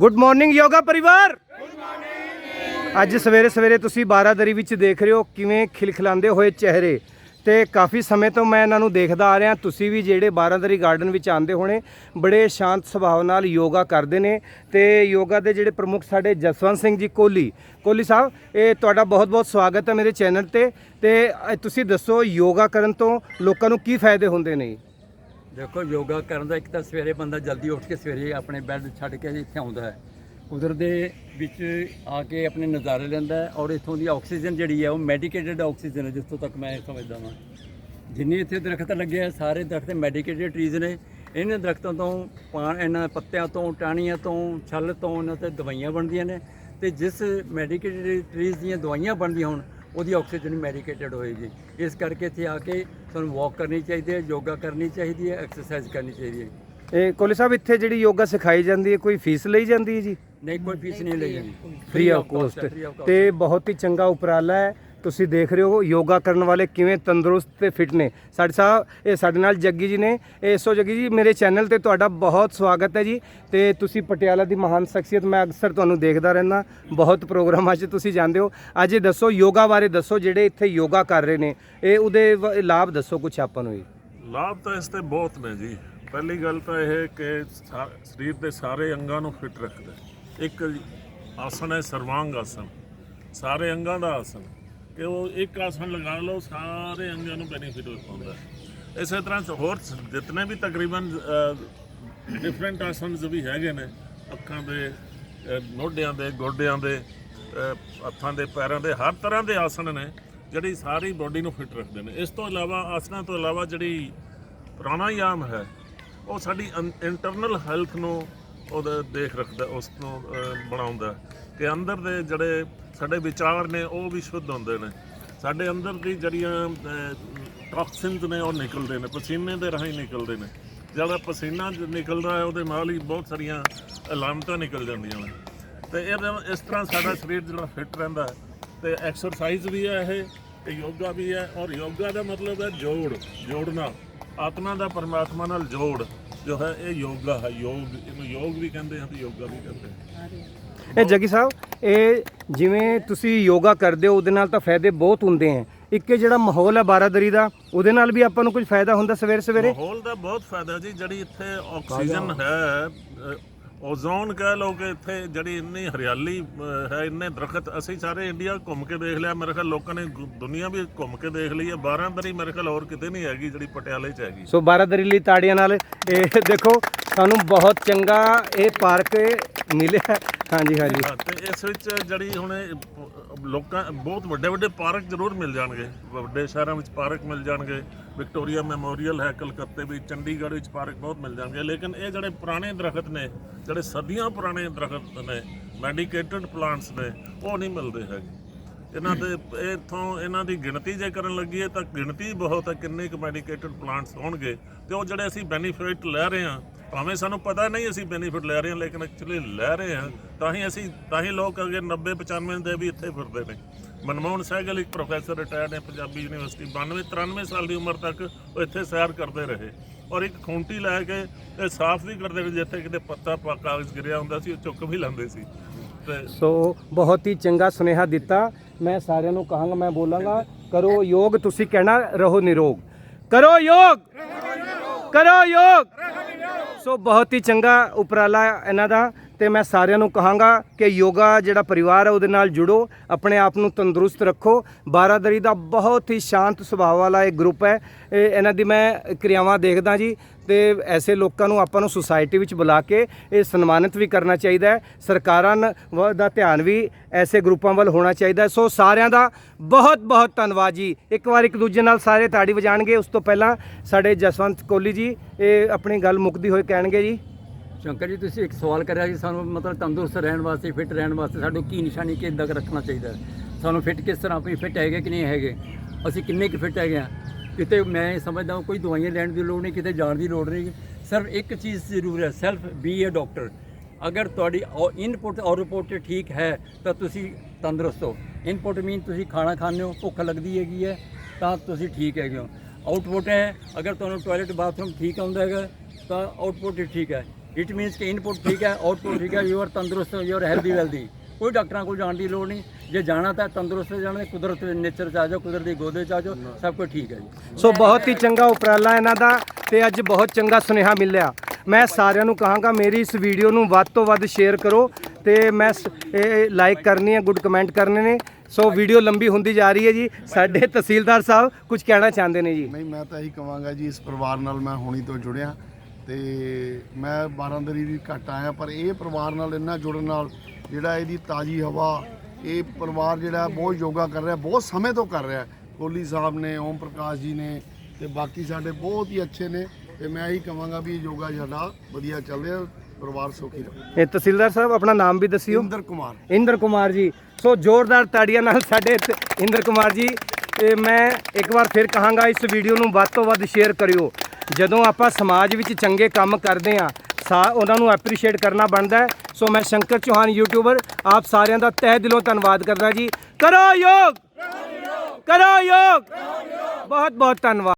Good morning yoga ਪਰਿਵਾਰ ਅੱਜ ਸਵੇਰੇ ਸਵੇਰੇ ਤੁਸੀਂ ਬਾਰਾਦਰੀ ਵਿੱਚ ਦੇਖ ਰਹੇ ਹੋ ਕਿਵੇਂ ਖਿਲਖਿਲਾਉਂਦੇ ਹੋਏ ਚਿਹਰੇ। ਤੇ ਕਾਫੀ ਸਮੇਂ ਤੋਂ ਮੈਂ ਇਹਨਾਂ ਨੂੰ ਦੇਖਦਾ ਆ ਰਿਹਾ, ਤੁਸੀਂ ਵੀ ਜਿਹੜੇ ਬਾਰਾਦਰੀ ਗਾਰਡਨ ਵਿੱਚ ਆਉਂਦੇ ਹੋਣੇ, ਬੜੇ ਸ਼ਾਂਤ ਸੁਭਾਅ ਨਾਲ ਯੋਗਾ ਕਰਦੇ ਨੇ। ਤੇ ਯੋਗਾ ਦੇ ਜਿਹੜੇ ਪ੍ਰਮੁੱਖ ਸਾਡੇ ਜਸਵੰਤ ਸਿੰਘ ਜੀ ਕੋਹਲੀ ਕੋਹਲੀ ਸਾਹਿਬ, ਇਹ ਤੁਹਾਡਾ ਬਹੁਤ-ਬਹੁਤ ਸਵਾਗਤ ਹੈ ਮੇਰੇ ਚੈਨਲ ਤੇ। ਤੇ ਤੁਸੀਂ ਦੱਸੋ ਯੋਗਾ ਕਰਨ ਤੋਂ ਲੋਕਾਂ ਨੂੰ ਕੀ ਫਾਇਦੇ ਹੁੰਦੇ ਨੇ? ਦੇਖੋ ਯੋਗਾ ਕਰਨ ਦਾ ਇੱਕ ਤਾਂ ਸਵੇਰੇ ਬੰਦਾ ਜਲਦੀ ਉੱਠ ਕੇ ਸਵੇਰੇ ਆਪਣੇ ਬੈੱਡ ਛੱਡ ਕੇ ਇੱਥੇ ਆਉਂਦਾ ਹੈ। ਕੁਦਰਤ ਦੇ ਵਿੱਚ ਆ ਕੇ ਆਪਣੇ ਨਜ਼ਾਰੇ ਲੈਂਦਾ ਹੈ ਔਰ ਇੱਥੋਂ ਦੀ ਆਕਸੀਜਨ ਜਿਹੜੀ ਹੈ ਉਹ ਮੈਡੀਕੇਟਡ ਆਕਸੀਜਨ ਹੈ, ਜਿੱਥੋਂ ਤੱਕ ਮੈਂ ਸਮਝਦਾ ਹਾਂ ਜਿੰਨੇ ਇੱਥੇ ਦਰਖਤ ਲੱਗੇ ਆ, ਸਾਰੇ ਦਰਖਤ ਮੈਡੀਕੇਟਡ ਟਰੀਜ਼ ਨੇ। ਇਹਨਾਂ ਦਰਖਤਾਂ ਤੋਂ ਪਾਣ, ਇਹਨਾਂ ਪੱਤਿਆਂ ਤੋਂ, ਟਾਹਣੀਆਂ ਤੋਂ, ਛੱਲ ਤੋਂ ਇਹਨਾਂ ਤੇ ਦਵਾਈਆਂ ਬਣਦੀਆਂ ਨੇ। ਤੇ ਜਿਸ ਮੈਡੀਕੇਟਡ ਟਰੀਜ਼ ਦੀਆਂ ਦਵਾਈਆਂ ਬਣਦੀਆਂ ਹੋਣ ਉਹਦੀ ਆਕਸੀਜਨ ਮੈਡੀਕੇਟਡ ਹੋਏਗੀ। ਇਸ ਕਰਕੇ ਇੱਥੇ ਆ ਕੇ ਸਾਨੂੰ ਵਾਕ ਕਰਨੀ ਚਾਹੀਦੀ ਹੈ ਯੋਗਾ ਕਰਨੀ ਚਾਹੀਦੀ ਹੈ ਐਕਸਰਸਾਈਜ਼ ਕਰਨੀ ਚਾਹੀਦੀ ਹੈ। ਇਹ ਕੋਹਲੀ ਸਾਹਿਬ ਇੱਥੇ ਜਿਹੜੀ ਯੋਗਾ ਸਿਖਾਈ ਜਾਂਦੀ ਹੈ ਕੋਈ ਫੀਸ ਲਈ ਜਾਂਦੀ ਹੈ ਜੀ? ਨਹੀਂ ਕੋਈ ਫੀਸ ਨਹੀਂ ਲਈ ਜਾਂਦੀ। ਫ੍ਰੀ ਆਫ ਕੋਸਟ ਤੇ ਬਹੁਤ ਹੀ ਚੰਗਾ ਉਪਰਾਲਾ ਹੈ। ਤੁਸੀਂ ਦੇਖ ਰਹੇ ਹੋ ਯੋਗਾ ਕਰਨ ਵਾਲੇ ਕਿਵੇਂ ਤੰਦਰੁਸਤ ਤੇ ਫਿਟ ਨੇ। ਸਾਡੇ ਸਾਹਿਬ ਇਹ ਸਾਡੇ ਨਾਲ ਜੱਗੀ ਜੀ ਨੇ। ਇਹ ਸੋ ਜੱਗੀ ਜੀ, ਮੇਰੇ ਚੈਨਲ ਤੇ ਤੁਹਾਡਾ ਬਹੁਤ ਸਵਾਗਤ ਹੈ ਜੀ। ਤੇ ਤੁਸੀਂ ਪਟਿਆਲਾ ਦੀ ਮਹਾਨ ਸ਼ਖਸੀਅਤ, ਮੈਂ ਅਕਸਰ ਤੁਹਾਨੂੰ ਦੇਖਦਾ ਰਹਿੰਦਾ। ਬਹੁਤ ਪ੍ਰੋਗਰਾਮਾਂ 'ਚ ਤੁਸੀਂ ਜਾਂਦੇ ਹੋ। ਅੱਜ ਇਹ ਦੱਸੋ, ਯੋਗਾ ਬਾਰੇ ਦੱਸੋ, ਜਿਹੜੇ ਇੱਥੇ ਯੋਗਾ ਕਰ ਰਹੇ ਨੇ। ਇਹ ਉਹਦੇ ਵ- ਲਾਭ ਦੱਸੋ ਕੁਝ ਆਪਾਂ ਨੂੰ ਜੀ। ਲਾਭ ਤਾਂ ਇਸ ਤੇ ਬਹੁਤ ਨੇ ਜੀ। ਪਹਿਲੀ ਗੱਲ ਤਾਂ ਇਹ ਕਿ ਸਾ- ਸਰੀਰ ਦੇ ਸਾਰੇ ਅੰਗਾਂ ਨੂੰ ਫਿੱਟ ਰੱਖਦਾ। ਇੱਕ ਆਸਣ ਹੈ ਸਰਵਾਂਗ ਆਸਣ। ਸਾਰੇ ਅੰਗਾਂ ਦਾ ਆਸਣ। ਕਿ ਉਹ ਇੱਕ ਆਸਣ ਲਗਾ ਲਓ ਸਾਰੇ ਅੰਗਾਂ ਨੂੰ ਬੈਨੀਫਿਟ ਪਹੁੰਚਦਾ ਹੈ। ਇਸੇ ਤਰ੍ਹਾਂ ਹੋਰ ਸ- ਵੀ ਤਕਰੀਬਨ ਡਿਫਰੈਂਟ ਆਸਨਸ ਵੀ ਹੈਗੇ ਨੇ ਅੱਖਾਂ ਦੇ ਅ, ਮੋਢਿਆਂ ਦੇ ਗੋਡਿਆਂ ਦੇ ਅ, ਹੱਥਾਂ ਦੇ ਪੈਰਾਂ ਦੇ ਹਰ ਤਰ੍ਹਾਂ ਦੇ ਆਸਣ ਨੇ ਜਿਹੜੀ ਸਾਰੀ ਬੋਡੀ ਨੂੰ ਫਿੱਟ ਰੱਖਦੇ ਨੇ। ਇਸ ਤੋਂ ਇਲਾਵਾ ਆਸਣਾਂ ਤੋਂ ਇਲਾਵਾ ਜਿਹੜੀ ਪ੍ਰਾਣਾਯਾਮ ਹੈ ਉਹ ਸਾਡੀ ਇੰਟਰਨਲ ਹੈਲਥ ਨੂੰ ਉਹਦਾ ਦੇਖ ਰੱਖਦਾ ਉਸ ਨੂੰ ਬਣਾਉਂਦਾ ਕਿ ਅੰਦਰ ਦੇ ਜਿਹੜੇ ਸਾਡੇ ਵਿਚਾਰ ਨੇ, ਉਹ ਵੀ ਸ਼ੁੱਧ ਹੁੰਦੇ ਨੇ। ਸਾਡੇ ਅੰਦਰ ਦੀ ਜਿਹੜੀਆਂ ਟੌਕਸਿਨਸ ਨੇ, ਉਹ ਨਿਕਲਦੇ ਨੇ, ਪਸੀਨੇ ਦੇ ਰਾਹੀਂ ਨਿਕਲਦੇ ਨੇ। ਜਿਹੜਾ ਪਸੀਨਾ ਨਿਕਲਦਾ ਹੈ, ਉਹਦੇ ਨਾਲ ਹੀ ਬਹੁਤ ਸਾਰੀਆਂ ਅਲਾਮਤਾਂ ਨਿਕਲ ਜਾਂਦੀਆਂ ਨੇ। ਤੇ ਇਹ ਇਸ ਤਰ੍ਹਾਂ ਸਾਡਾ ਸਰੀਰ ਜਿਹੜਾ ਫਿੱਟ ਰਹਿੰਦਾ ਹੈ। ਤੇ ਐਕਸਰਸਾਈਜ਼ ਵੀ ਹੈ ਇਹ, ਤੇ ਯੋਗਾ ਵੀ ਹੈ। ਔਰ ਯੋਗਾ ਦਾ ਮਤਲਬ ਹੈ ਜੋੜ, ਜੋੜਨਾ। ਆਤਮਾ ਦਾ, ਪਰਮਾਤਮਾ ਨਾਲ ਜੋੜ। ਜੋ ਹੈ ਇਹ ਯੋਗਾ ਹੈ ਯੋਗ ਇਹਨੂੰ ਯੋਗ ਵੀ ਕਹਿੰਦੇ ਹਨ ਤੇ ਯੋਗਾ ਵੀ ਕਹਿੰਦੇ ਹਨ ਇਹ ਜੱਗੀ ਸਾਹਿਬ ਇਹ ਜਿਵੇਂ ਤੁਸੀਂ ਯੋਗਾ ਕਰਦੇ ਹੋ ਉਹਦੇ ਨਾਲ ਤਾਂ ਫਾਇਦੇ ਬਹੁਤ ਹੁੰਦੇ ਹੈ ਇੱਕ ਇਹ ਜਿਹੜਾ ਮਾਹੌਲ ਹੈ ਬਾਰਾਦਰੀ ਦਾ ਉਹਦੇ ਨਾਲ ਵੀ ਆਪਾਂ ਨੂੰ ਕੁਝ ਫਾਇਦਾ ਹੁੰਦਾ ਸਵੇਰੇ ਸਵੇਰੇ ਮਾਹੌਲ ਦਾ ਬਹੁਤ ਫਾਇਦਾ ਜੀ ਜਿਹੜੀ ਇੱਥੇ ਆਕਸੀਜਨ ਹੈ ਅ, ਓਜ਼ੋਨ ਕਹਿ ਲਓ ਕਿ ਇੱਥੇ ਜਿਹੜੀ ਇੰਨੀ ਹਰਿਆਲੀ ਅ, ਹੈ ਇੰਨੇ ਦਰਖਤ ਅਸੀਂ ਸਾਰੇ ਇੰਡੀਆ ਘੁੰਮ ਕੇ ਦੇਖ ਲਿਆ। ਮੇਰੇ ਖਿਆਲ ਲੋਕਾਂ ਨੇ ਗੁ- ਦੁਨੀਆ ਵੀ ਘੁੰਮ ਕੇ ਦੇਖ ਲਈ ਹੈ। 12 ਦਰੀ ਮੇਰੇ ਖਿਆਲ ਹੋਰ ਕਿਤੇ ਨਹੀਂ ਹੈਗੀ ਜਿਹੜੀ ਪਟਿਆਲੇ 'ਚ ਹੈਗੀ। ਸੋ ਬਾਰਾਦਰੀ ਲਈ ਤਾੜੀਆਂ ਨਾਲ ਇਹ ਦੇਖੋ ਸਾਨੂੰ ਬਹੁਤ ਚੰਗਾ ਇਹ ਪਾਰਕ ਮਿਲਿਆ। ਹਾਂਜੀ ਹਾਂਜੀ। ਹਾਂ, ਤੇ ਇਸ ਵਿੱਚ ਜਿਹੜੀ ਹੁਣ ਇਹ ਪ- ਲੋਕਾਂ ਬਹੁਤ ਵੱਡੇ ਵੱਡੇ ਪਾਰਕ ਜ਼ਰੂਰ ਮਿਲ ਜਾਣਗੇ। ਵੱਡੇ ਸ਼ਹਿਰਾਂ ਵਿੱਚ ਪਾਰਕ ਮਿਲ ਜਾਣਗੇ। ਵਿਕਟੋਰੀਆ ਮੈਮੋਰੀਅਲ ਹੈ ਕਲਕੱਤੇ ਵਿੱਚ ਚੰਡੀਗੜ੍ਹ ਵਿੱਚ ਪਾਰਕ ਬਹੁਤ ਮਿਲ ਜਾਣਗੇ। ਲੇਕਿਨ ਇਹ ਜਿਹੜੇ ਪੁਰਾਣੇ ਦਰਖਤ ਨੇ ਜਿਹੜੇ ਸਦੀਆਂ ਪੁਰਾਣੇ ਦਰਖਤ ਨੇ ਮੈਡੀਕੇਟਡ ਪਲਾਂਟਸ ਨੇ ਉਹ ਨਹੀਂ ਮਿਲਦੇ ਹੈਗੇ। ਇਹਨਾਂ ਦੇ ਇਥੋਂ ਇਹਨਾਂ ਦੀ ਗਿਣਤੀ ਜੇ ਕਰਨ ਲੱਗੀਏ ਤਾਂ ਗਿਣਤੀ ਬਹੁਤ ਹੈ ਕਿੰਨੇ ਕੁ ਮੈਡੀਕੇਟਡ ਪਲਾਂਟਸ ਹੋਣਗੇ। ਤੇ ਉਹ ਜਿਹੜੇ ਅਸੀਂ ਬੈਨੀਫਿਟ ਲੈ ਰਹੇ ਹਾਂ ਭਾਵੇਂ ਸਾਨੂੰ ਪਤਾ ਨਹੀਂ ਅਸੀਂ ਬੈਨੀਫਿਟ ਲੈ ਰਹੇ ਹਾਂ, ਲੇਕਿਨ ਐਕਚੁਅਲੀ ਲੈ ਰਹੇ ਹਾਂ, ਤਾਂ ਹੀ ਅਸੀਂ, ਤਾਂ ਹੀ ਲੋਕ ਅਗੇ 90 95 ਦੇ ਵੀ ਇੱਥੇ ਫਿਰਦੇ ਨੇ। ਮਨਮੋਹਨ ਸਹਿਗਲ ਇੱਕ ਪ੍ਰੋਫੈਸਰ ਰਿਟਾਇਰਡ ਨੇ, ਪੰਜਾਬੀ ਯੂਨੀਵਰਸਿਟੀ 92 93 ਸਾਲ ਦੀ ਉਮਰ ਤੱਕ ਉਹ ਇੱਥੇ ਸੈਰ ਕਰਦੇ ਰਹੇ। ਔਰ ਇੱਕ ਖੂੰਟੀ ਲੈ ਕੇ ਇਹ ਸਾਫ਼ ਵੀ ਕਰਦੇ ਰਹੇ, ਜਿੱਥੇ ਕਿਤੇ ਪੱਤਾ ਕਾਗਜ਼ ਗਿਰਿਆ ਹੁੰਦਾ ਸੀ, ਉਹ ਚੁੱਕ ਵੀ ਲੈਂਦੇ ਸੀ। ਤੇ ਸੋ ਬਹੁਤ ਹੀ ਚੰਗਾ ਸੁਨੇਹਾ ਦਿੱਤਾ। ਮੈਂ ਸਾਰਿਆਂ ਨੂੰ ਕਹਾਂਗਾ, ਮੈਂ ਬੋਲਾਂਗਾ, ਕਰੋ ਯੋਗ, ਤੁਸੀਂ ਕਹਿਣਾ ਰਹੋ ਨਿਰੋਗ। ਕਰੋ ਯੋਗ! ਕਰੋ ਯੋਗ! ਸੋ ਬਹੁਤ ਹੀ ਚੰਗਾ ਉਪਰਾਲਾ ਇਹਨਾਂ ਦਾ ਤੇ ਮੈਂ ਸਾਰਿਆਂ ਨੂੰ ਕਹਾਂਗਾ ਕਿ ਯੋਗਾ ਜਿਹੜਾ ਪਰਿਵਾਰ ਹੈ ਉਹਦੇ ਨਾਲ ਜੁੜੋ, ਆਪਣੇ ਆਪ ਨੂੰ ਤੰਦਰੁਸਤ ਰੱਖੋ। ਬਾਰਾਦਰੀ ਦਾ ਬਹੁਤ ਹੀ ਸ਼ਾਂਤ ਸੁਭਾਅ ਵਾਲਾ ਇਹ ਗਰੁੱਪ ਹੈ। ਇਹ ਇਹਨਾਂ ਦੀ ਮੈਂ ਕਿਰਿਆਵਾਂ ਦੇਖਦਾ ਜੀ ਤੇ ਐਸੇ ਲੋਕਾਂ ਨੂੰ ਆਪਾਂ ਨੂੰ ਸੁਸਾਇਟੀ ਵਿੱਚ ਬੁਲਾ ਕੇ ਇਹ ਸਨਮਾਨਿਤ ਵੀ ਕਰਨਾ ਚਾਹੀਦਾ ਹੈ। ਸਰਕਾਰਾਂ ਵ- ਦਾ ਧਿਆਨ ਵੀ ਐਸੇ ਗਰੁੱਪਾਂ ਵੱਲ ਹੋਣਾ ਚਾਹੀਦਾ ਹੈ। ਸੋ ਸਾਰਿਆਂ ਦਾ ਬਹੁਤ ਬਹੁਤ ਧੰਨਵਾਦ ਜੀ। ਇੱਕ ਵਾਰ ਇੱਕ ਦੂਜੇ ਨਾਲ ਸਾਰੇ ਤਾੜੀ ਵਜਾਣਗੇ। ਉਸ ਤੋਂ ਪਹਿਲਾਂ ਸਾਡੇ ਜਸਵੰਤ ਕੋਹਲੀ ਜੀ, ਇਹ ਆਪਣੀ ਗੱਲ ਮੁੱਕਦੀ ਹੋਏ ਕਹਿਣਗੇ ਜੀ। ਸ਼ੰਕਰ ਜੀ, ਤੁਸੀਂ ਇੱਕ ਸਵਾਲ ਕਰਿਆ ਕਿ ਸਾਨੂੰ ਮਤਲਬ ਤੰਦਰੁਸਤ ਰਹਿਣ ਵਾਸਤੇ ਫਿੱਟ ਰਹਿਣ ਵਾਸਤੇ, ਸਾਨੂੰ ਕੀ ਨਿਸ਼ਾਨੀ ਕਿੱਦਾਂ ਕੁ ਰੱਖਣਾ ਚਾਹੀਦਾ ਸਾਨੂੰ ਫਿੱਟ ਕਿਸ ਤਰ੍ਹਾਂ, ਆਪਣੀ ਫਿੱਟ ਹੈਗੇ ਕਿ ਨਹੀਂ ਹੈਗੇ? ਅਸੀਂ ਕਿੰਨੇ ਕੁ ਫਿੱਟ ਹੈਗੇ ਆ ਕਿਤੇ ਮੈਂ ਸਮਝਦਾ ਕੋਈ ਦਵਾਈਆਂ ਲੈਣ ਦੀ ਲੋੜ ਨਹੀਂ, ਕਿਤੇ ਜਾਣ ਦੀ ਲੋੜ ਨਹੀਂ। ਸਿਰਫ ਇੱਕ ਚੀਜ਼ ਜ਼ਰੂਰ ਹੈ ਸੈਲਫ ਬੀ ਅ ਡਾਕਟਰ ਅਗਰ ਤੁਹਾਡੀ ਇਨਪੁਟ ਆਊਟਪੁੱਟ ਠੀਕ ਹੈ, ਤਾਂ ਤੁਸੀਂ ਤੰਦਰੁਸਤ ਹੋ। ਇਨਪੁਟ ਮੀਨ ਤੁਸੀਂ ਖਾਣਾ ਖਾਂਦੇ ਹੋ, ਭੁੱਖ ਲੱਗਦੀ ਹੈਗੀ ਹੈ, ਤਾਂ ਤੁਸੀਂ ਠੀਕ ਹੈਗੇ ਹੋ। ਆਊਟਪੁੱਟ ਹੈ, ਅਗਰ ਤੁਹਾਨੂੰ ਟਾਇਲਟ ਬਾਥਰੂਮ ਠੀਕ ਆਉਂਦਾ ਹੈਗਾ, ਤਾਂ ਆਊਟਪੁੱਟ ਠੀਕ ਹੈ। ਇਟ ਮੀਨਸ ਕਿ ਇਨਪੁਟ ਠੀਕ ਹੈ ਆਊਟਪੁੱਟ ਠੀਕ ਹੈ ਯੂ ਆਰ ਤੰਦਰੁਸਤ ਯੂ ਆਰ ਹੈਲਦੀ ਵੈਲਦੀ ਕੋਈ ਡਾਕਟਰਾਂ ਕੋਲ ਜਾਣ ਦੀ ਲੋੜ ਨਹੀਂ। ਜੇ ਜਾਣਾ ਤਾਂ ਤੰਦਰੁਸਤ ਜਾਣਾ ਤੇ ਕੁਦਰਤ ਦੇ ਨੇਚਰ ਚ ਆ ਜਾਓ ਕੁਦਰਤ ਦੀ ਗੋਦੇ ਚ ਆ ਜਾਓ ਸਭ ਕੁਝ ਠੀਕ ਹੈ ਜੀ। ਸੋ ਬਹੁਤ ਹੀ ਚੰਗਾ ਉਪਰਾਲਾ ਇਹਨਾਂ ਦਾ ਤੇ ਅੱਜ ਬਹੁਤ ਚੰਗਾ ਸੁਨੇਹਾ ਮਿਲਿਆ। ਮੈਂ ਸਾਰਿਆਂ ਨੂੰ ਕਹਾਂਗਾ ਮੇਰੀ ਇਸ ਵੀਡੀਓ ਨੂੰ ਵੱਧ ਤੋਂ ਵੱਧ ਸ਼ੇਅਰ ਕਰੋ ਤੇ ਮੈਂ ਲਾਈਕ ਕਰਨੀ ਹੈ ਗੁੱਡ ਕਮੈਂਟ ਕਰਨੇ ਨੇ। ਸੋ ਵੀਡੀਓ ਲੰਬੀ ਹੁੰਦੀ ਜਾ ਰਹੀ ਹੈ ਜੀ। ਸਾਡੇ ਤਹਿਸੀਲਦਾਰ ਸਾਹਿਬ ਕੁਝ ਕਹਿਣਾ ਚਾਹੁੰਦੇ ਨੇ ਜੀ। ਨਹੀਂ ਮੈਂ ਤਾਂ ਇਹੀ ਕਵਾਂਗਾ ਜੀ ਇਸ ਪਰਿਵਾਰ ਨਾਲ ਮੈਂ ਹੁਣੀ ਤੋਂ ਜੁੜਿਆ। ਤੇ ਮੈਂ ਬਾਰਾਂਦਰੀ ਵੀ ਘੱਟ ਆਇਆ ਪਰ ਇਹ ਪਰਿਵਾਰ ਨਾਲ ਇੰਨਾ ਜੁੜਨ ਨਾਲ ਜਿਹੜਾ ਇਹਦੀ ਤਾਜੀ ਹਵਾ ਇਹ ਪਰਿਵਾਰ ਜਿਹੜਾ ਬਹੁਤ ਯੋਗਾ ਕਰ ਰਿਹਾ ਬਹੁਤ ਸਮੇਂ ਤੋਂ ਕਰ ਰਿਹਾ। ਕੋਹਲੀ ਸਾਹਿਬ ਨੇ ਓਮ ਪ੍ਰਕਾਸ਼ ਜੀ ਨੇ ਤੇ ਬਾਕੀ ਸਾਡੇ ਬਹੁਤ ਹੀ ਅੱਛੇ ਨੇ ਤੇ ਮੈਂ ਇਹੀ ਕਵਾਂਗਾ ਵੀ ਯੋਗਾ ਸਾਡਾ ਵਧੀਆ ਚੱਲ ਰਿਹਾ ਪਰਿਵਾਰ ਸੁਖੀ ਰਹੇ। ਇਹ ਤਹਿਸੀਲਦਾਰ ਸਾਹਿਬ ਆਪਣਾ ਨਾਮ ਵੀ ਦੱਸਿਓ। ਇੰਦਰ ਕੁਮਾਰ। ਇੰਦਰ ਕੁਮਾਰ ਜੀ। ਸੋ ਜ਼ੋਰਦਾਰ ਤਾੜੀਆਂ ਨਾਲ ਸਾਡੇ ਇੰਦਰ ਕੁਮਾਰ ਜੀ ਤੇ ਮੈਂ ਇੱਕ ਵਾਰ ਫਿਰ ਕਹਾਂਗਾ ਇਸ ਵੀਡੀਓ ਨੂੰ ਵੱਧ ਤੋਂ ਵੱਧ ਸ਼ੇਅਰ ਕਰਿਓ। ਜਦੋਂ ਆਪਾਂ ਸਮਾਜ ਵਿੱਚ ਚੰਗੇ ਕੰਮ ਕਰਦੇ ਆ ਸਾ ਉਹਨਾਂ ਨੂੰ ਐਪਰੀਸ਼ੀਏਟ ਕਰਨਾ ਬਣਦਾ ਹੈ। ਸੋ ਮੈਂ ਸ਼ੰਕਰ ਚੌਹਾਨ ਯੂਟਿਊਬਰ ਆਪ ਸਾਰਿਆਂ ਦਾ ਤਹਿ ਦਿਲੋਂ ਧੰਨਵਾਦ ਕਰਦਾ ਜੀ। ਕਰੋ ਯੋਗ! ਕਰੋ ਯੋਗ! ਬਹੁਤ ਬਹੁਤ ਧੰਨਵਾਦ।